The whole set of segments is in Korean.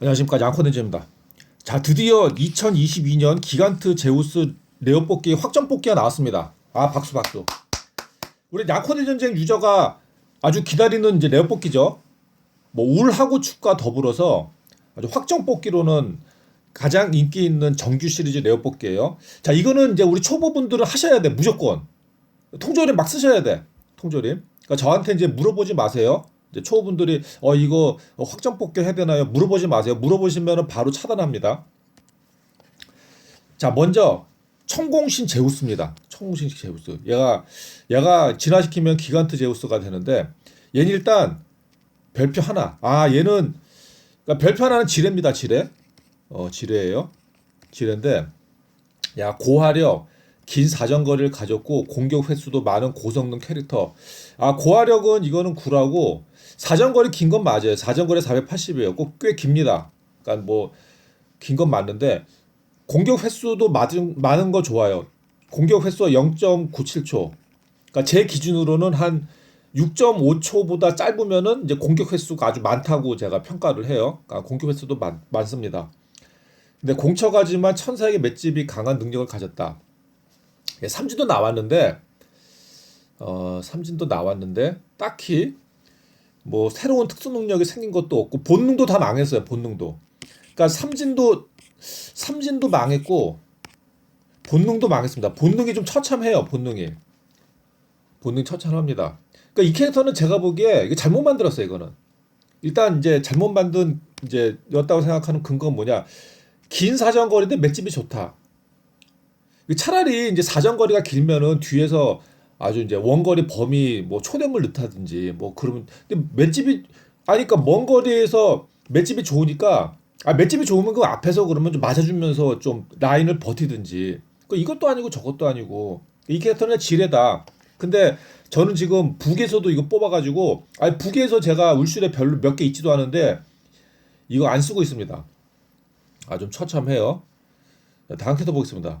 안녕하십니까 양코렌즈입니다. 자 드디어 2022년 기간트 제우스 레어 뽑기 확정 뽑기가 나왔습니다. 아 박수 박수. 우리 양코렌 전쟁 유저가 아주 기다리는 이제 레어 뽑기죠. 뭐 울하고 축과 더불어서 아주 확정 뽑기로는 가장 인기 있는 정규 시리즈 레어 뽑기예요. 자 이거는 이제 우리 초보분들은 하셔야 돼 무조건 통조림 막 쓰셔야 돼 통조림. 그러니까 저한테 이제 물어보지 마세요. 초보분들이 어 이거 확정 뽑기 해야 되나요? 물어보지 마세요. 물어보시면 바로 차단합니다. 자 먼저 청공신 제우스입니다. 청공신 제우스. 얘가 얘가 진화시키면 기간트 제우스가 되는데 얘는 일단 별표 하나. 아 얘는 그러니까 별표 하나는 지뢰입니다. 지뢰. 어 지뢰예요. 지뢰인데 야 고화력 긴 사정거리를 가졌고 공격 횟수도 많은 고성능 캐릭터. 아 고화력은 이거는 9라고 사정거리 긴 건 맞아요. 사정거리 480이에요. 꼭꽤 깁니다. 그러니까 뭐 긴 건 맞는데 공격 횟수도 많은 많은 거 좋아요. 공격 횟수가 0.97초. 그러니까 제 기준으로는 한 6.5초보다 짧으면은 이제 공격 횟수가 아주 많다고 제가 평가를 해요. 그러니까 공격 횟수도 많, 많습니다. 근데 공처가지만 천사에게 맷집이 강한 능력을 가졌다. 예, 삼진도 나왔는데 어, 삼진도 나왔는데 딱히 뭐 새로운 특수 능력이 생긴 것도 없고 본능도 다 망했어요. 본능도. 그러니까 삼진도 삼진도 망했고 본능도 망했습니다. 본능이 좀 처참해요. 본능이. 본능 처참합니다. 그러니까 이 캐릭터는 제가 보기에 이게 잘못 만들었어요. 이거는 일단 이제 잘못 만든 이제 였다고 생각하는 근거는 뭐냐? 긴 사정거리인데 맷집이 좋다. 차라리 이제 사정거리가 길면은 뒤에서 아주 이제 원거리 범위 뭐 초대물 넣다든지 뭐 그러면 근데 맷집이 아니까 그러니까 먼 거리에서 맷집이 좋으니까 아 맷집이 좋으면 그 앞에서 그러면 좀 맞아주면서 좀 라인을 버티든지 그 이것도 아니고 저것도 아니고 이 캐릭터는 지뢰다. 근데 저는 지금 북에서도 이거 뽑아가지고 아니 북에서 제가 울슈에 별로 몇 개 있지도 않은데 이거 안 쓰고 있습니다. 아 좀 처참해요. 자, 다음 캐릭터 보겠습니다.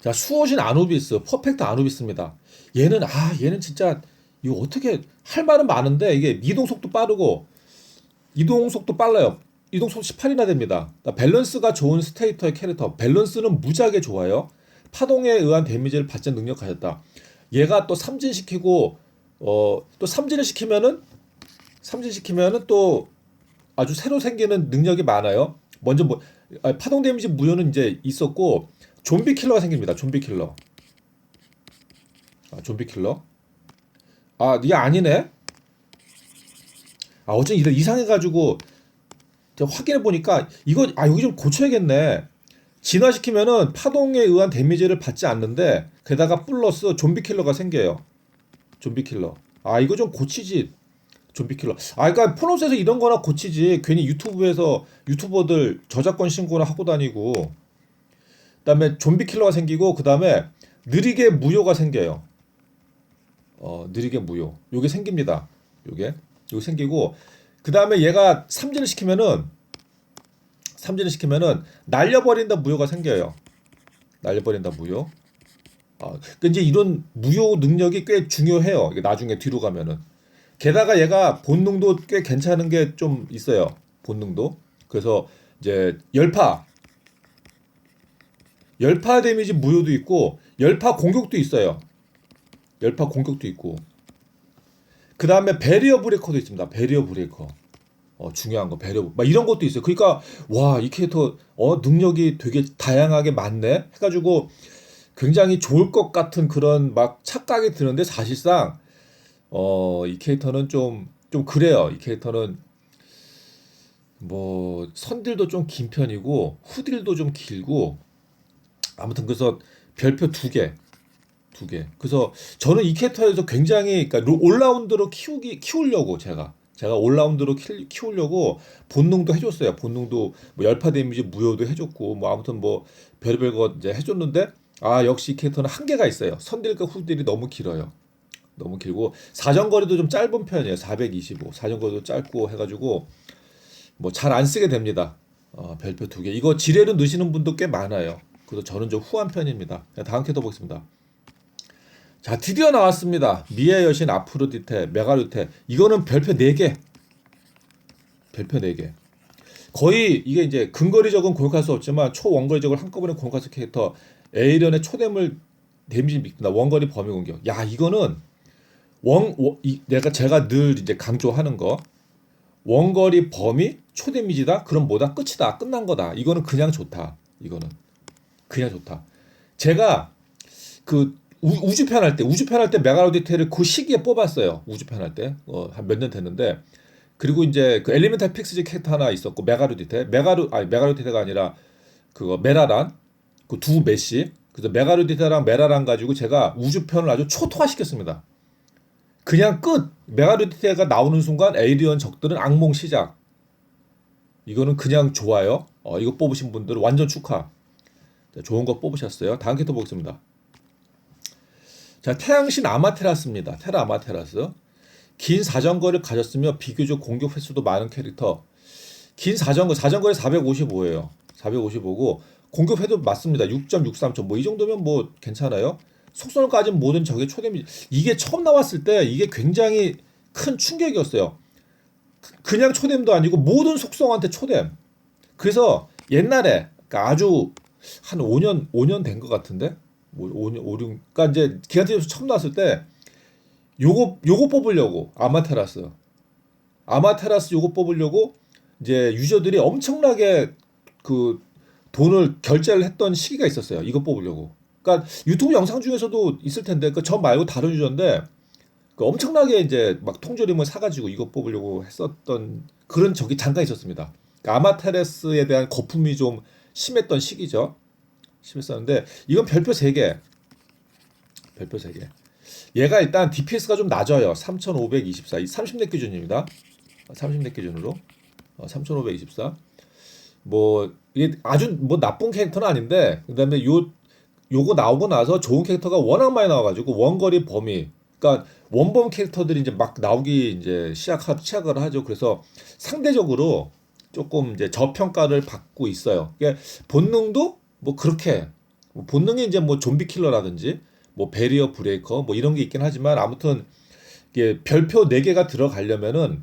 자 수호신 아누비스 퍼펙트 아누비스입니다. 얘는 아 얘는 진짜 이거 어떻게 할 말은 많은데 이게 이동 속도 빠르고 이동 속도 빨라요. 이동 속도 18이나 됩니다. 밸런스가 좋은 스테이터의 캐릭터. 밸런스는 무지하게 좋아요. 파동에 의한 데미지를 받지 능력 가졌다. 얘가 또 삼진시키고 어 또 삼진을 시키면은 삼진시키면은 또 아주 새로 생기는 능력이 많아요. 먼저 뭐 아, 파동 데미지 무효는 이제 있었고 좀비 킬러가 생깁니다. 좀비 킬러. 아, 좀비 킬러. 아, 이게 아니네. 아, 어쩐 이래 이상해가지고 확인해 보니까 이거 아 여기 좀 고쳐야겠네. 진화시키면은 파동에 의한 데미지를 받지 않는데 게다가 플러스 좀비 킬러가 생겨요. 좀비 킬러. 아 이거 좀 고치지. 좀비 킬러. 아 그러니까 포노스에서 이런 거나 고치지. 괜히 유튜브에서 유튜버들 저작권 신고나 하고 다니고. 그다음에 좀비 킬러가 생기고 그다음에 느리게 무효가 생겨요. 어, 느리게 무효. 요게 생깁니다. 요게. 요게 생기고 그다음에 얘가 삼진을 시키면은 삼진을 시키면은 날려버린다 무효가 생겨요. 날려버린다 무효. 아, 그 이제 이런 무효 능력이 꽤 중요해요. 이게 나중에 뒤로 가면은. 게다가 얘가 본능도 꽤 괜찮은 게 좀 있어요. 본능도. 그래서 이제 열파 열파 데미지 무효도 있고 열파 공격도 있어요. 열파 공격도 있고. 그 다음에 베리어 브레이커도 있습니다. 베리어 브레이커. 어, 중요한 거 배려 막 이런 것도 있어요. 그러니까 와 이 캐릭터 어 능력이 되게 다양하게 많네 해가지고 굉장히 좋을 것 같은 그런 막 착각이 드는데 사실상 어 이 캐릭터는 좀좀 그래요. 이 캐릭터는 뭐 선딜도 좀 긴 편이고 후딜도 좀 길고 아무튼 그래서 별표 두 개. 두 개. 그래서 저는 이 캐릭터에서 굉장히 그러니까 올라운드로 키우기 키우려고 제가 제가 올라운드로 키, 키우려고 본능도 해줬어요. 본능도 뭐 열파 데미지 무효도 해줬고 뭐 아무튼 뭐 별별 거 이제 해줬는데 아 역시 이 캐릭터는 한계가 있어요. 선딜과 후딜이 너무 길어요. 너무 길고 사정거리도 좀 짧은 편이에요. 425 사정거리도 짧고 해가지고 뭐 잘 안 쓰게 됩니다. 어, 별표 두 개. 이거 지뢰로 넣으시는 분도 꽤 많아요. 그래서 저는 좀 후한 편입니다. 다음 캐릭터 보겠습니다. 자 드디어 나왔습니다. 미의 여신 아프로디테 메가루테 이거는 별표 4개 별표 4개 거의 이게 이제 근거리적은 공격할 수 없지만 초원거리적으로 한꺼번에 공격할 캐릭터 에이련의 초댐을 데미지 믿다 원거리 범위 공격. 야 이거는 원, 원 이, 내가 제가 늘 이제 강조하는 거 원거리 범위 초데미지다. 그럼 뭐다 끝이다. 끝난 거다. 이거는 그냥 좋다. 이거는 그냥 좋다. 제가 그 우, 주편 할 때 우주편 할 때 메가로디테를 그 시기에 뽑았어요. 우주편 할 때. 어, 한 몇 년 됐는데 그리고 이제 그 엘리멘탈 픽스지 캐릭터 하나 있었고 메가로디테 메가루 아니 메가로디테가 아니라 그거 메라란 그 두 메시 그래서 메가로디테랑 메라란 가지고 제가 우주편을 아주 초토화시켰습니다. 그냥 끝 메가로디테가 나오는 순간 에이리언 적들은 악몽 시작. 이거는 그냥 좋아요. 어, 이거 뽑으신 분들 완전 축하. 자, 좋은 거 뽑으셨어요. 다음 캐릭터 보겠습니다. 자 태양신 아마테라스입니다. 테라 아마테라스. 긴 사정거리를 가졌으며 비교적 공격 횟수도 많은 캐릭터. 긴 사정거 사정거리 455예요. 455고 공격 횟도 맞습니다. 6.63점. 뭐이 정도면 뭐 괜찮아요. 가진 모든 적의 초데미 이게 처음 나왔을 때 이게 굉장히 큰 충격이었어요. 그- 그냥 초뎀도 아니고 모든 속성한테 초뎀. 그래서 옛날에 그러니까 아주 한 5년 5년 된 것 같은데 뭐 5년 5, 6 그러니까 이제 기간제에서 처음 나왔을 때 요거 요거 뽑으려고 아마테라스 아마테라스 요거 뽑으려고 이제 유저들이 엄청나게 그 돈을 결제를 했던 시기가 있었어요. 이거 뽑으려고. 그러니까 유튜브 영상 중에서도 있을 텐데 그저 말고 다른 유저인데 그 엄청나게 이제 막 통조림을 사가지고 이거 뽑으려고 했었던 그런 적이 잠깐 있었습니다. 그러니까 아마테라스에 대한 거품이 좀 심했던 시기죠. 심했었는데 이건 별표 3개. 별표 3개. 얘가 일단 DPS가 좀 낮아요. 3524. 30렙 기준입니다. 30렙 기준으로. 어, 3524. 뭐 이게 아주 뭐 나쁜 캐릭터는 아닌데 그다음에 요 요거 나오고 나서 좋은 캐릭터가 워낙 많이 나와 가지고 원거리 범위 그러니까 원범 캐릭터들이 이제 막 나오기 이제 시작하 시작을 하죠. 그래서 상대적으로 조금 이제 저평가를 받고 있어요. 이게 본능도 뭐 그렇게 뭐 본능이 이제 뭐 좀비 킬러라든지 뭐 베리어 브레이커 뭐 이런 게 있긴 하지만 아무튼 이게 별표 네 개가 들어가려면은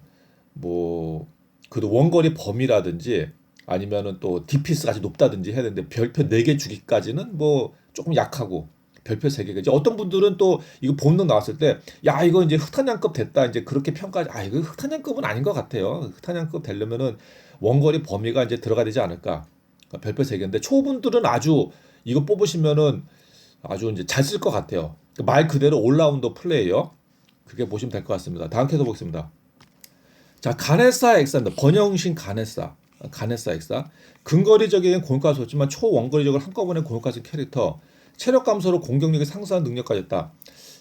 뭐 그래도 원거리 범위라든지 아니면은 또 같이 높다든지 해야 되는데 별표 네 개 주기까지는 뭐 조금 약하고 별표 세 개가 이제 어떤 분들은 또 이거 본능 나왔을 때 야 이거 이제 흑탄양급 됐다. 이제 그렇게 평가 아 이거 흑탄양급은 아닌 것 같아요. 흑탄양급 되려면은 원거리 범위가 이제 들어가야 되지 않을까. 그러니까 별표 세 개인데 초분들은 아주 이거 뽑으시면은 아주 이제 잘 쓸 것 같아요. 말 그대로 올라운더 플레이어. 그게 보시면 될 것 같습니다. 다음 캐도 보겠습니다. 자 가네사 엑사입니다. 번영신 가네사. 가네사 엑사. 근거리적인 공격할 수 없지만 초원거리적으로 한꺼번에 있는 캐릭터. 체력 감소로 공격력이 상승한 능력까지 있다.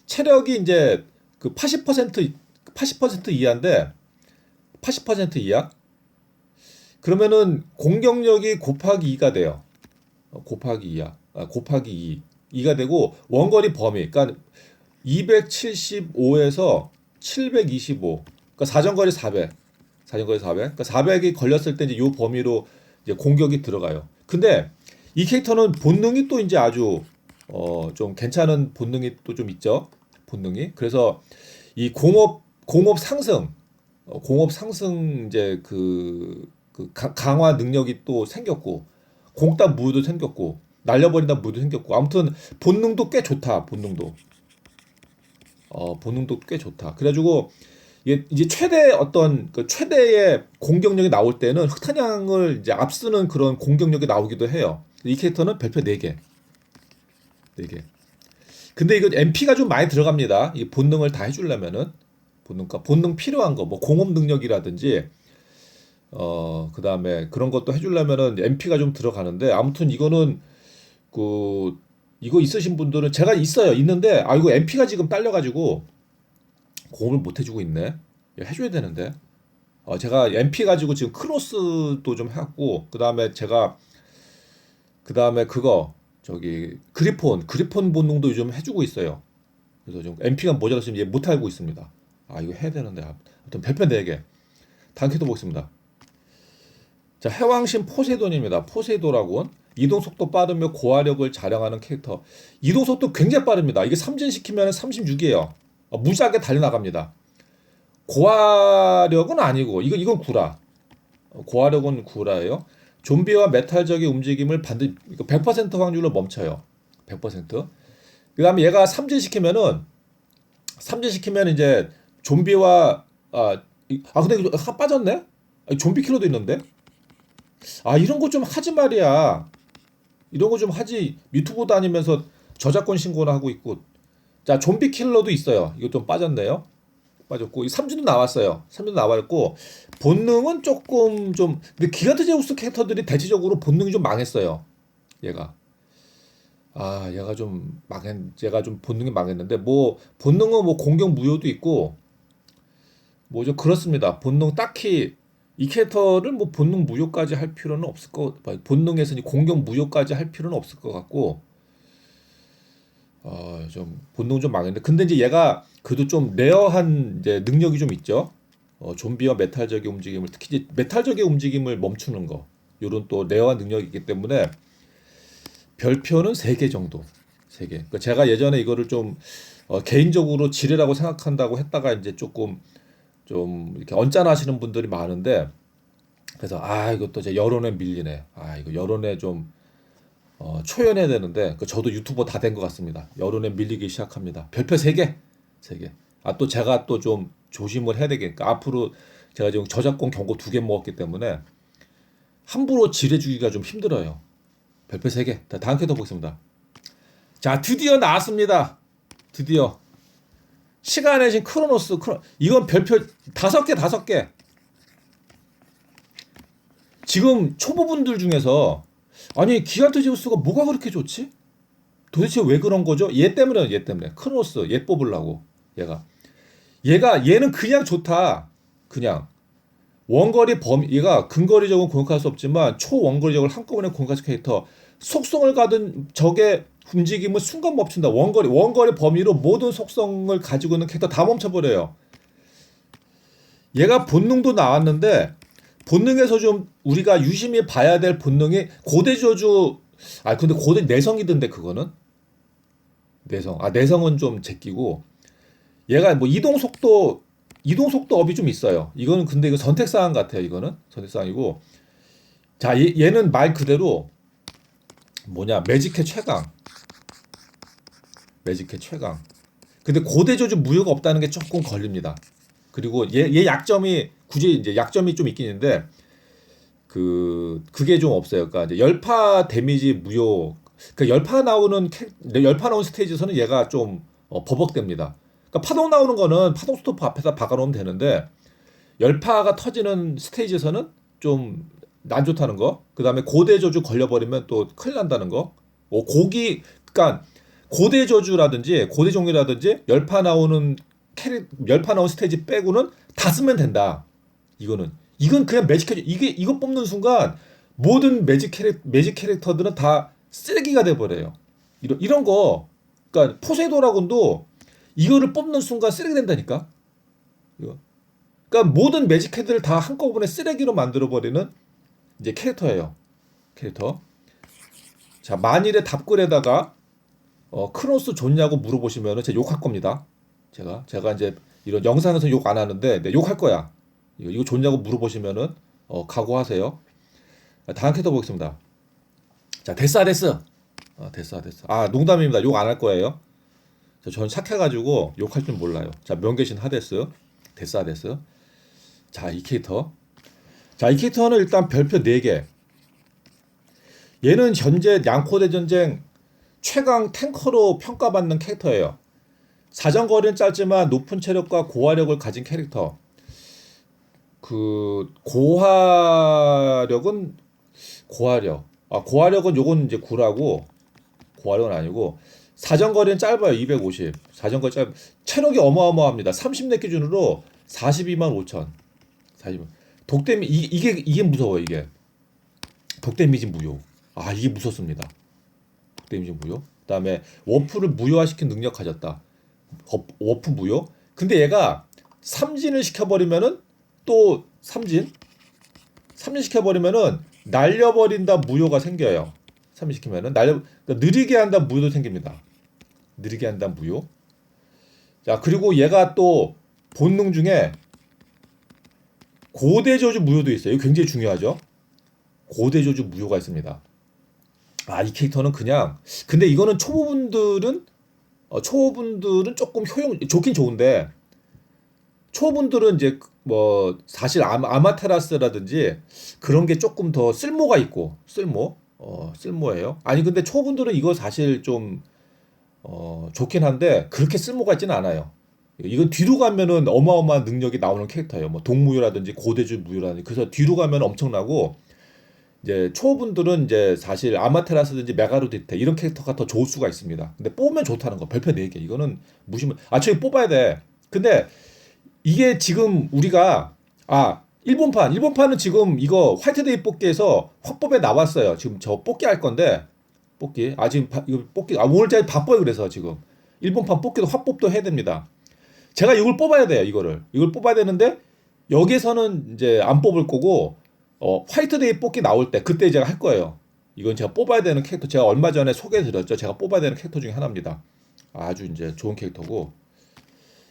체력이 이제 그 80% 80% 이하인데 80% 이하 그러면은 공격력이 곱하기 2가 돼요. 어, 곱하기 2야. 아, 곱하기 2. 2가 되고 원거리 범위. 그러니까 275에서 725. 그러니까 사정거리 400. 사정거리 400. 그러니까 400이 걸렸을 때 이제 요 범위로 이제 공격이 들어가요. 근데 이 캐릭터는 본능이 또 이제 아주 어 좀 괜찮은 본능이 또 좀 있죠. 본능이. 그래서 이 공업 공업 상승 어, 공업 상승 이제 그, 그 가- 강화 능력이 또 생겼고 공답 무도 생겼고 날려버린다 무도 생겼고 아무튼 본능도 꽤 좋다 본능도. 어 본능도 꽤 좋다. 그래가지고 이제 최대 어떤 그 최대의 공격력이 나올 때는 흑탄양을 이제 앞서는 그런 공격력이 나오기도 해요. 이 캐릭터는 별표 4개. 4개. 근데 이거 MP가 좀 많이 들어갑니다. 이 본능을 다 해주려면은. 본능과 본능 필요한 거 뭐 공업 능력이라든지 어 그다음에 그런 것도 해주려면은 MP가 좀 들어가는데 아무튼 이거는 그 이거 있으신 분들은 제가 있어요. 있는데 아 이거 MP가 지금 딸려가지고 공업을 못 해주고 있네. 이거 해줘야 되는데. 어 제가 MP 가지고 지금 크로스도 좀 해갖고 그 다음에 제가 그 다음에 그거 저기 그리폰 그리폰 본능도 요즘 해주고 있어요. 그래서 좀 MP가 모자라서 이제 못 알고 있습니다. 아 이거 해야 되는데. 아무튼 4개. 다음 캐도 보겠습니다. 자 해왕신 포세돈입니다. 포세도라고 이동 속도 빠르며 고화력을 자랑하는 캐릭터. 이동 속도 굉장히 빠릅니다. 이게 삼진시키면 36이에요. 어, 무지하게 달려나갑니다. 고화력은 아니고 이거 이건 구라. 고화력은 구라예요. 좀비와 메탈적인 움직임을 반드 100% 확률로 멈춰요. 100%. 그다음에 얘가 삼진시키면은 삼진시키면 이제 좀비와 아, 이- 아 근데 하 빠졌네? 아, 좀비 킬러도 있는데? 아 이런 거 좀 하지 말이야. 이런 거 좀 하지. 유튜브 다니면서 저작권 신고나 하고 있고. 자 좀비 킬러도 있어요. 이거 좀 빠졌네요. 빠졌고 이 삼진도 나왔어요. 삼진도 나왔고 본능은 조금 좀 근데 기가트 제우스 캐릭터들이 대체적으로 본능이 좀 망했어요. 얘가. 아, 얘가 좀 망했, 얘가 좀 본능이 망했는데, 뭐, 본능은 뭐 공격 무효도 있고, 뭐 좀 그렇습니다. 본능 딱히, 이 캐릭터를 뭐 본능 무효까지 할 필요는 없을 것, 본능에서 이 공격 무효까지 할 필요는 없을 것 같고, 어, 좀, 본능 좀 망했는데, 근데 이제 얘가 그래도 좀 레어한 이제 능력이 좀 있죠. 어, 좀비와 메탈적인 움직임을, 특히 이제 메탈적인 움직임을 멈추는 거, 요런 또 레어한 능력이 있기 때문에, 별표는 3개 정도. 3개. 그러니까 제가 예전에 이거를 좀 어, 개인적으로 지뢰라고 생각한다고 했다가 이제 조금 좀 이렇게 언짢아하시는 분들이 많은데 그래서 아 이것도 이제 여론에 밀리네. 아 이거 여론에 좀 어, 초연해야 되는데 그 저도 유튜버 다 된 것 같습니다. 여론에 밀리기 시작합니다. 별표 3개. 3개. 아 또 제가 또 좀 조심을 해야 되겠니까 앞으로 제가 지금 저작권 경고 두 개 먹었기 때문에 함부로 지뢰 주기가 좀 힘들어요. 별표 3개. 자, 다음 캐릭터 보겠습니다. 자, 드디어 나왔습니다. 드디어. 시간의 신 크로노스. 크로... 이건 별표 5개, 5개. 지금 초보분들 중에서 아니, 기간트 제우스가 뭐가 그렇게 좋지? 도대체 왜 그런 거죠? 얘 때문에, 얘 때문에. 크로노스, 얘 뽑으려고. 얘가. 얘가, 얘는 그냥 좋다. 그냥. 원거리 범 얘가 근거리적은 공격할 수 없지만 초원거리적을 한꺼번에 공격할 캐릭터 속성을 가든 적의 움직임을 순간 멈춘다. 원거리 원거리 범위로 모든 속성을 가지고 있는 캐릭터 다 멈춰버려요. 얘가 본능도 나왔는데 본능에서 좀 우리가 유심히 봐야 될 본능이 고대 저주 아 근데 고대 내성이던데 그거는? 내성. 아 내성은 좀 제끼고 얘가 뭐 이동 속도 이동 속도 업이 좀 있어요. 이거는 근데 이거 선택 사항 같아요. 이거는. 선택 사항이고. 자 얘, 얘는 말 그대로 뭐냐 매직의 최강 매직의 최강 근데 고대 조주 무효가 없다는 게 조금 걸립니다. 그리고 얘, 얘 약점이 굳이 이제 약점이 좀 있긴 있는데 그 그게 좀 없어요. 그러니까 이제 열파 데미지 무효 그 열파 나오는 캐, 열파 나오는 스테이지에서는 얘가 좀 어, 버벅됩니다. 그러니까 파동 나오는 거는 파동 스토프 앞에다 박아놓으면 되는데 열파가 터지는 스테이지에서는 좀 안 좋다는 거. 그다음에 고대 저주 걸려버리면 또 큰일 난다는 거. 어, 고기 그러니까 고대 저주라든지 고대 종이라든지 열파 나오는 캐릭 열파 나온 스테이지 빼고는 다 쓰면 된다. 이거는 이건 그냥 매직 캐릭 이게 이거 뽑는 순간 모든 매직 캐릭 매직 캐릭터들은 다 쓰레기가 돼 버려요. 이런 이런 거 그러니까 포세이도라곤도 이거를 뽑는 순간 쓰레기 된다니까. 이거. 그러니까 모든 매직 캐드를 다 한꺼번에 쓰레기로 만들어 버리는 이제 캐릭터예요. 캐릭터. 자, 만일에 답글에다가 어, 크로스 좋냐고 물어보시면은 제가 욕할 겁니다. 제가 제가 이제 이런 영상에서 욕 안 하는데 네, 욕할 거야. 이거, 이거 좋냐고 물어보시면은 어, 각오하세요. 자, 다음 캐릭터 보겠습니다. 자, 데스 데스. 어, 데스 데스. 아, 농담입니다. 욕 안 할 거예요. 저- 저는 착해가지고 욕할 줄 몰라요. 자, 명계신 하데스, 데스 하데스. 자, 이 캐릭터. 자, 이 캐릭터는 일단 별표 4개. 얘는 현재 양코대 전쟁 최강 탱커로 평가받는 캐릭터예요. 사정거리는 짧지만 높은 체력과 고화력을 가진 캐릭터. 그 고화력은 고화력. 아, 고화력은 요건 이제 구라고 고화력은 아니고 사정거리는 짧아요. 250. 사정거리 짧. 체력이 어마어마합니다. 30렙 기준으로 42만 5천. 40. 독데미 이, 이게 이게 무서워 이게. 독데미지 무효. 아 이게 무섭습니다. 독데미지 무효. 그 다음에 워프를 무효화시킨 능력 가졌다. 워- 워프 무효. 근데 얘가 삼진을 시켜버리면은 또 삼진. 삼진 시켜버리면은 날려버린다 무효가 생겨요. 삼진 시키면은 날려 그러니까 느리게 한다 무효도 생깁니다. 느리게 한다 무효. 자 그리고 얘가 또 본능 중에 고대 저주 무효도 있어요. 굉장히 중요하죠. 고대 저주 무효가 있습니다. 아, 이 캐릭터는 그냥 근데 이거는 초보분들은 어, 초보분들은 조금 효용 좋긴 좋은데 초보분들은 이제 뭐 사실 아마, 아마테라스라든지 그런 게 조금 더 쓸모가 있고 쓸모 어 쓸모예요. 아니 근데 초보분들은 이거 사실 좀 어, 좋긴 한데 그렇게 쓸모가 있지는 않아요. 이건 뒤로 가면은 어마어마한 능력이 나오는 캐릭터예요. 뭐 동무효라든지 고대주 무효라든지 그래서 뒤로 가면 엄청나고 이제 초보분들은 이제 사실 아마테라스든지 메가로디테 이런 캐릭터가 더 좋을 수가 있습니다. 근데 뽑으면 좋다는 거 별표 4개 이거는 무시면 아 저기 뽑아야 돼. 근데 이게 지금 우리가 아 일본판 일본판은 지금 이거 화이트데이 뽑기에서 확법에 나왔어요. 지금 저 뽑기 할 건데 뽑기 아 지금 바- 이거 뽑기 아 오늘까지 바빠요 그래서 지금 일본판 뽑기도 확법도 해야 됩니다. 제가 이걸 뽑아야 돼요 이거를 이걸 뽑아야 되는데 여기서는 이제 안 뽑을 거고 어 화이트데이 뽑기 나올 때 그때 제가 할 거예요. 이건 제가 뽑아야 되는 캐릭터 제가 얼마 전에 소개해드렸죠. 제가 뽑아야 되는 캐릭터 중에 하나입니다. 아주 이제 좋은 캐릭터고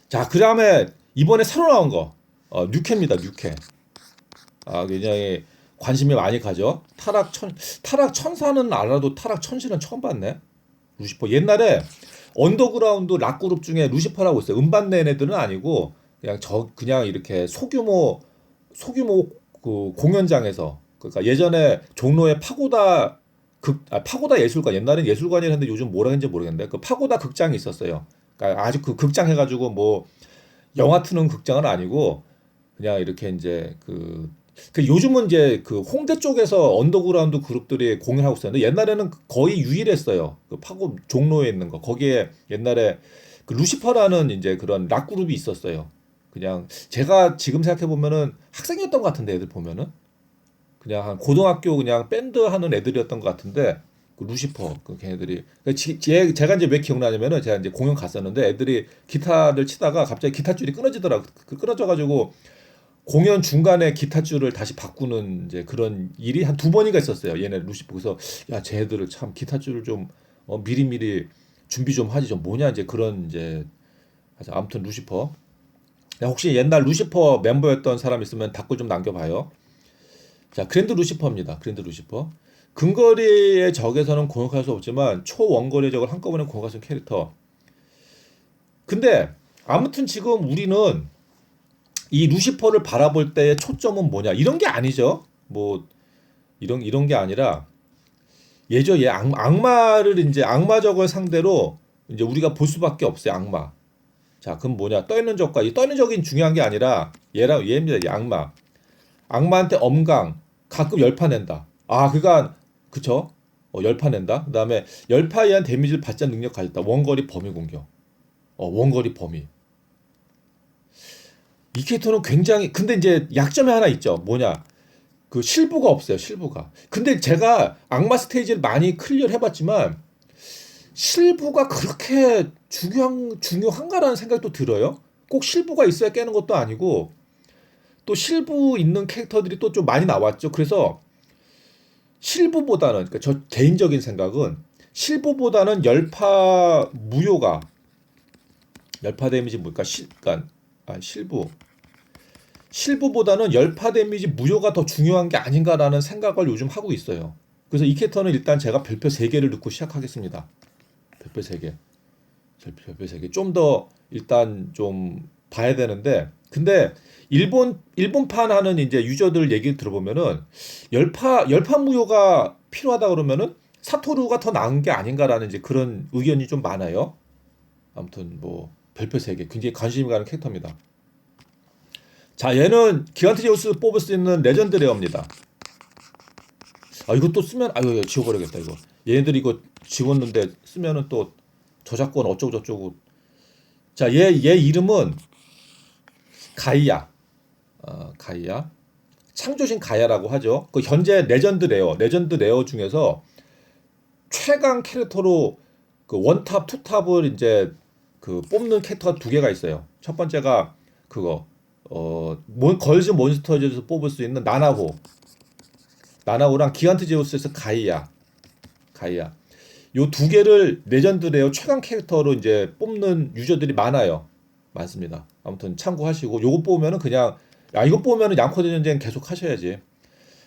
자 그 다음에 이번에 새로 나온 거 어, 뉴캐입니다 뉴캐. 아 굉장히 관심이 많이 가죠. 타락 천 타락 천사는 알아도 타락 천신은 처음 봤네. 루시퍼 옛날에 언더그라운드 락 그룹 중에 루시퍼라고 있어요. 음반 낸 애들은 아니고 그냥 저 그냥 이렇게 소규모 소규모 그 공연장에서 그러니까 예전에 종로에 파고다 극 아, 파고다 예술관 옛날엔 예술관이었는데 요즘 뭐라 했는지 모르겠는데 그 파고다 극장이 있었어요. 그러니까 아주 그 극장 해가지고 뭐 영화 트는 극장은 아니고 그냥 이렇게 이제 그, 그 요즘은 이제 그 홍대 쪽에서 언더그라운드 그룹들이 공연하고 있었는데 옛날에는 거의 유일했어요. 그 파고 종로에 있는 거 거기에 옛날에 그 루시퍼라는 이제 그런 락 그룹이 있었어요. 그냥 제가 지금 생각해 보면은 학생이었던 것 같은데 애들 보면은 그냥 한 고등학교 그냥 밴드 하는 애들이었던 것 같은데 그 루시퍼 그 걔네들이 그 지- 제, 제가 이제 왜 기억나냐면은 제가 이제 공연 갔었는데 애들이 기타를 치다가 갑자기 기타 줄이 끊어지더라고 그 끊어져 가지고 공연 중간에 기타 줄을 다시 바꾸는 이제 그런 일이 한 두 번인가 있었어요 얘네 루시퍼 그래서 야 쟤들을 참 기타 줄을 좀 어, 미리미리 준비 좀 하지 좀 뭐냐 이제 그런 이제 아무튼 루시퍼 야, 혹시 옛날 루시퍼 멤버였던 사람 있으면 댓글 좀 남겨봐요. 자, 그랜드 루시퍼입니다. 그랜드 루시퍼. 근거리의 적에서는 공격할 수 없지만 초원거리의 적을 한꺼번에 있는 캐릭터. 근데 아무튼 지금 우리는 이 루시퍼를 바라볼 때의 초점은 뭐냐? 이런 게 아니죠. 뭐 이런 이런 게 아니라 예저 얘 악, 악마를 이제 악마적을 상대로 이제 우리가 볼 수밖에 없어요. 악마. 자, 그럼 뭐냐? 떠 있는 적과 이 떠 있는 적이 중요한 게 아니라 얘랑 얘입니다. 이 악마. 악마한테 엄강 가끔 열파 낸다. 아, 그니까 그쵸? 어, 열파 낸다. 그다음에 열파에 의한 데미지를 않는 능력 가졌다. 원거리 범위 공격. 어, 원거리 범위. 이 캐릭터는 굉장히 근데 이제 약점이 하나 있죠. 뭐냐? 그 실부가 없어요. 실부가. 근데 제가 악마 스테이지를 많이 클리어를 해봤지만 실부가 그렇게 중요한 중요한가라는 생각도 들어요. 꼭 실부가 있어야 깨는 것도 아니고 또 실부 있는 캐릭터들이 또 좀 많이 나왔죠. 그래서 실부보다는 그러니까 저 개인적인 생각은 실부보다는 열파 무효가 열파 데미지 뭘까? 실, 그러니까 아, 실부 실부보다는 열파 데미지 무효가 더 중요한 게 아닌가라는 생각을 요즘 하고 있어요. 그래서 이 캐릭터는 일단 제가 별표 3개를 넣고 시작하겠습니다. 별표 3개. 별표 3개. 좀 더 일단 좀 봐야 되는데 근데 일본 일본판 하는 이제 유저들 얘기 들어보면은 열파 열파 무효가 필요하다 그러면은 사토루가 더 나은 게 아닌가라는 이제 그런 의견이 좀 많아요. 아무튼 뭐 별표 3개. 굉장히 관심이 가는 캐릭터입니다. 자, 얘는 기간트 제우스 뽑을 수 있는 레전드 레어입니다. 아, 이거 또 쓰면 아유, 지워버려야겠다 이거. 얘네들이 이거 지웠는데 쓰면은 또 저작권 어쩌고 저쩌고. 자, 얘 얘 이름은 가이아. 어, 가이아. 창조신 가야라고 하죠. 그 현재 레전드 레어, 레전드 레어 중에서 최강 캐릭터로 그 원탑, 투탑을 이제 그 뽑는 캐릭터가 두 개가 있어요. 첫 번째가 그거 어 몬- 걸즈 몬스터즈에서 뽑을 수 있는 나나호, 나나호랑 기간트 제우스에서 가이아, 가이아. 요 두 개를 레전드 레어 최강 캐릭터로 이제 뽑는 유저들이 많아요. 많습니다. 아무튼 참고하시고 요거 뽑으면은 그냥 야 이거 보면은 양코드 전쟁 계속 하셔야지.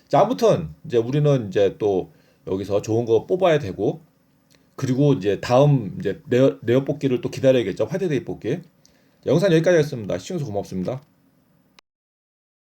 자 아무튼 이제 우리는 이제 또 여기서 좋은 거 뽑아야 되고 그리고 이제 다음 이제 레어, 레어 뽑기를 또 기다려야겠죠. 화이트데이 뽑기. 영상 여기까지 하겠습니다. 시청해주셔서 고맙습니다.